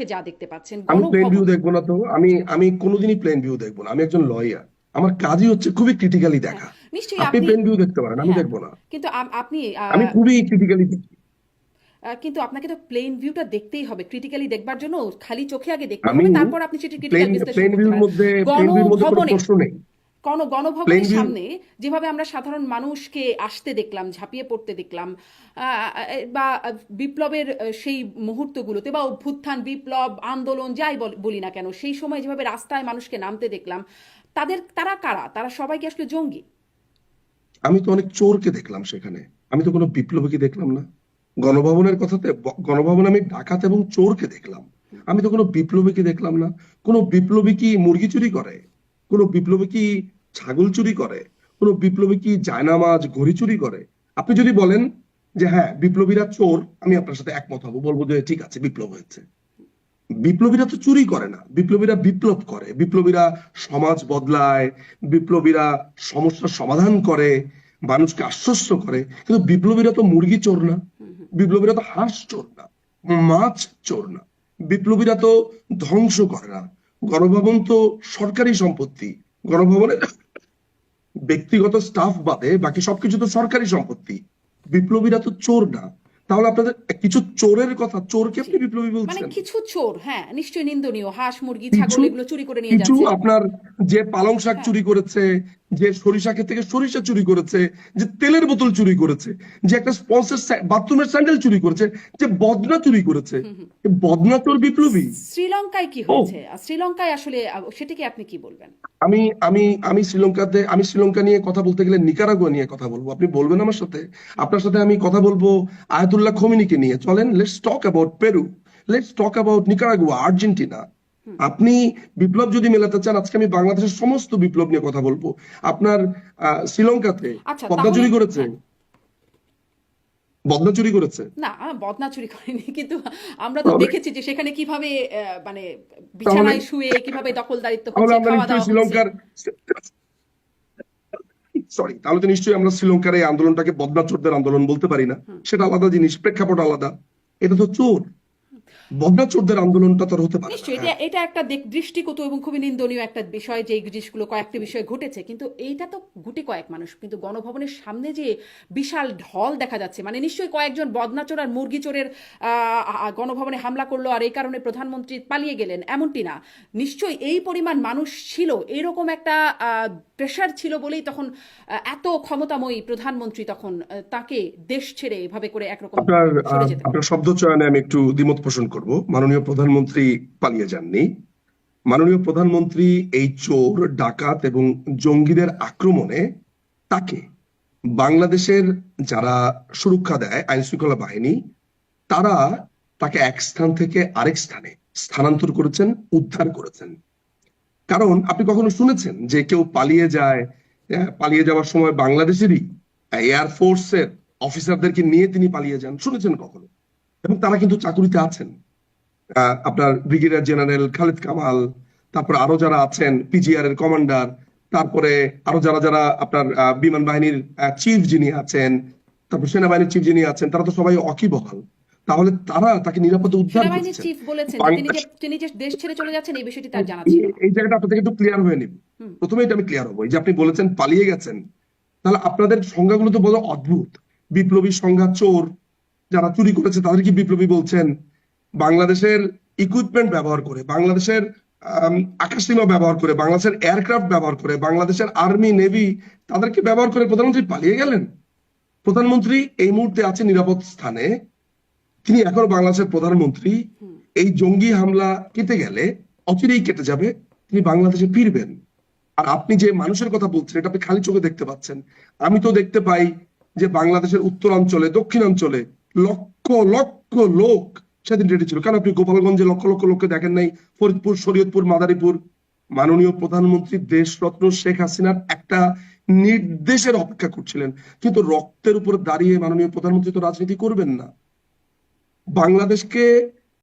চোখে যা দেখতে পাচ্ছেন আমি প্লেন ভিউ দেখব না তো। আমি আমি কোনোদিনই প্লেন ভিউ দেখব না। আমি একজন লয়ার আমার কাজই হচ্ছে খুবই ক্রিটিক্যালি দেখা। নিশ্চয়ই আপনি প্লেন ভিউ দেখতে পারেন আমি হ্যাঁ দেখব না। কিন্তু আপনি আমি খুবই ক্রিটিক্যালি দেখি। কিন্তু আপনাকে তো প্লেন ভিউটা দেখতেই হবে। ক্রিটিক্যালি দেখবার জন্য খালি চোখে আগে দেখতে হবে তারপর আপনি সেটা ক্রিটিক্যাল বিশ্লেষণ প্লেন করতে ভিউর পারেন মধ্যে প্লেন ভিউর মধ্যে কোনো প্রশ্ন নেই। কোন গণভবনের সামনে যেভাবে আমরা সাধারণ মানুষকে আসতে দেখলাম ঝাঁপিয়ে পড়তে দেখলাম বা বিপ্লবের সেই মুহূর্তগুলোতে বা অভ্যুত্থান বিপ্লব আন্দোলন যাই বলি না কেন সেই সময় যেভাবে রাস্তায় মানুষকে নামতে দেখলাম তাদের তারা কারা? তারা সবাইকে আসলে জঙ্গি? আমি তো অনেক চোরকে দেখলাম সেখানে। আমি তো কোনো বিপ্লবীকে দেখলাম না। গণভবনের কথাতে গণভবনে আমি ডাকাত এবং চোরকে দেখলাম। আমি তো কোনো বিপ্লবীকে দেখলাম না। কোনো বিপ্লবী কি মুরগি চুরি করে? কোনো বিপ্লবী কি ছাগল চুরি করে? কোনো বিপ্লবী কি জায়নামাজ ঘড়ি চুরি করে? আপনি যদি বলেন যে হ্যাঁ বিপ্লবীরা চোর, আমি আপনার সাথে একমত হব, বলব যে ঠিক আছে, বিপ্লব হয়েছে। বিপ্লবীরা তো চুরি করে না, বিপ্লবীরা বিপ্লব করে, বিপ্লবীরা সমাজ বদলায়, বিপ্লবীরা সমস্যার সমাধান করে, মানুষকে আশ্বস্ত করে, কিন্তু বিপ্লবীরা তো মুরগি চোর না, বিপ্লবীরা তো হাঁস চোর না, মাছ চোর না, বিপ্লবীরা তো ধ্বংস করে না। গণভবন তো সরকারি সম্পত্তি। গণভবনে ব্যক্তিগত স্টাফ বাদে বাকি সবকিছু তো সরকারি সম্পত্তি। বিপ্লবীরা তো চোর না। তাহলে আপনাদের কিছু চোরের কথা চোরকে আপনি বিপ্লবী বলছেন মানে বলছেন? কিছু চোর হ্যাঁ নিশ্চয়ই নিন্দনীয়। হাঁস মুরগি ছাগল এগুলো চুরি করে নিয়ে যাচ্ছে। আপনার যে পালং শাক হ্যাঁ। চুরি করেছে যে সরিষা ক্ষেত থেকে সরিষা চুরি করেছে যে তেলের বোতল চুরি করেছে যে একটা স্পন্সর বাথরুমের স্যান্ডেল চুরি করেছে যে বদনা চুরি করেছে। বদনা চোর বিপ্লবী? শ্রীলঙ্কায় কি হয়েছে? শ্রীলঙ্কায় আসলে সেটিকে আপনি কি বলবেন? আমি আমি আমি শ্রীলঙ্কাতে আমি শ্রীলঙ্কা নিয়ে কথা বলতে গেলে নিকারাগুয়া নিয়ে কথা বলব। আপনি বলবেন আমার সাথে? আপনার সাথে আমি কথা বলব আয়াতুল্লাহ খমিনিকে নিয়ে। চলেন let's talk about Peru let's talk about Nicaragua Argentina আপনি বিপ্লব যদি মেলাতে চান আজকে আমি বাংলাদেশের সমস্ত বিপ্লব নিয়ে কথা বলব। আপনার শ্রীলঙ্কাতে আচ্ছা পদ্মা চুরি করেছে। হ্যাঁ। বদনা চুরি করেছে। না বদনা চুরি করেনি কিন্তু আমরা তো দেখেছি যে সেখানে কীভাবে মানে বিছানায় শুয়ে কীভাবে দখলদারিত্ব হচ্ছে খাওয়া দাওয়া শ্রীলঙ্কার সরি তাহলে তো নিশ্চয়ই আমরা শ্রীলঙ্কার এই আন্দোলনটাকে বদনা চোরদের আন্দোলন বলতে পারি না। সেটা আলাদা জিনিস প্রেক্ষাপট আলাদা। এটা তো চোর। বদনা আন্দোলনটা তো হতে পারে নিশ্চয়ই এটা এটা একটা দৃষ্টিগত এবং খুবই নিন্দনীয় একটা বিষয় যে এই জিনিসগুলো কয়েকটি বিষয় ঘটেছে। কিন্তু এইটা তো গুটি কয়েক মানুষ কিন্তু গণভবনের সামনে যে বিশাল ঢল দেখা যাচ্ছে মানে নিশ্চয়ই কয়েকজন বদনাচোর আর মুরগি চোরের গণভবনে হামলা করল আর এই কারণে প্রধানমন্ত্রী পালিয়ে গেলেন এমনটি না। নিশ্চয়ই এই পরিমাণ মানুষ ছিল এরকম একটা প্রেশার ছিল বলেই তখন এত ক্ষমতাময়ী প্রধানমন্ত্রী তখন তাকে দেশ ছেড়ে এভাবে করে একরকম আপনার শব্দ চয়নে আমি একটু দ্বিমত পোষণ করব। মাননীয় প্রধানমন্ত্রী পালিয়ে যাননি। মাননীয় প্রধানমন্ত্রী এই চোর ডাকাত এবং জঙ্গিদের আক্রমণে তাকে বাংলাদেশের যারা সুরক্ষা দেয় আইন শৃঙ্খলা বাহিনী তারা তাকে এক স্থান থেকে আরেক স্থানে স্থানান্তর করেছেন উদ্ধার করেছেন। কারণ আপনি কখনো শুনেছেন যে কেউ পালিয়ে যায় আহ, পালিয়ে যাওয়ার সময় বাংলাদেশেরই এয়ারফোর্সের অফিসারদেরকে নিয়ে তিনি পালিয়ে যান? শুনেছেন কখনো? এবং তারা কিন্তু চাকুরিতে আছেন। আপনার ব্রিগেডিয়ার জেনারেল খালিদ কামাল তারপরে আরও যারা আছেন পিজিআর এর কমান্ডার তারপরে আরও যারা যারা আপনার বিমান বাহিনীর চিফ যিনি আছেন তারপর সেনাবাহিনীর চিফ যিনি আছেন তারা তো সবাই অকিবহাল। তাহলে তারা তাকে নিরাপদে উদ্ধার করছেন চিফ বলেছেন তিনি যে দেশ ছেড়ে চলে যাচ্ছেন এই বিষয়টি তার জানা ছিল। এই জায়গাটা আপনার থেকে একটু ক্লিয়ার হয়ে নিব। প্রথমে এটা আমি ক্লিয়ার হব। এই যে আপনি বলেছেন পালিয়ে গেছেন তাহলে আপনাদের সংজ্ঞাগুলো তো বড় অদ্ভুত। বিপ্লবী সংজ্ঞা চোর যারা চুরি করেছে তাদেরকে বিপ্লবী বলছেন? বাংলাদেশের ইকুইপমেন্ট ব্যবহার করে, বাংলাদেশের আকাশসীমা ব্যবহার করে, বাংলাদেশের এয়ারক্রাফট ব্যবহার করে, বাংলাদেশের আর্মি নেভি তাদেরকে ব্যবহার করে? প্রধানমন্ত্রী পালিয়ে গেলেন? প্রধানমন্ত্রী এই মুহূর্তে আছে নিরাপদ স্থানে। তিনি এখনও বাংলাদেশের প্রধানমন্ত্রী। এই জঙ্গি হামলা কেটে গেলে অচিরেই কেটে যাবে, তিনি বাংলাদেশে ফিরবেন। আর আপনি যে মানুষের কথা বলছেন, এটা আপনি খালি চোখে দেখতে পাচ্ছেন। আমি তো দেখতে পাই যে বাংলাদেশের উত্তরাঞ্চলে, দক্ষিণাঞ্চলে লক্ষ লক্ষ লোক সেদিন রেডি ছিল কেন আপনি গোপালগঞ্জে লক্ষ লক্ষ লোককে দেখেন নাই? ফরিদপুর, শরীয়তপুর, মাদারীপুর। মাননীয় প্রধানমন্ত্রী দেশরত্ন শেখ হাসিনার একটা নির্দেশের অপেক্ষা করছিলেন। কিন্তু রক্তের উপর দাঁড়িয়ে মাননীয় প্রধানমন্ত্রী তো রাজনীতি করবেন না। বাংলাদেশকে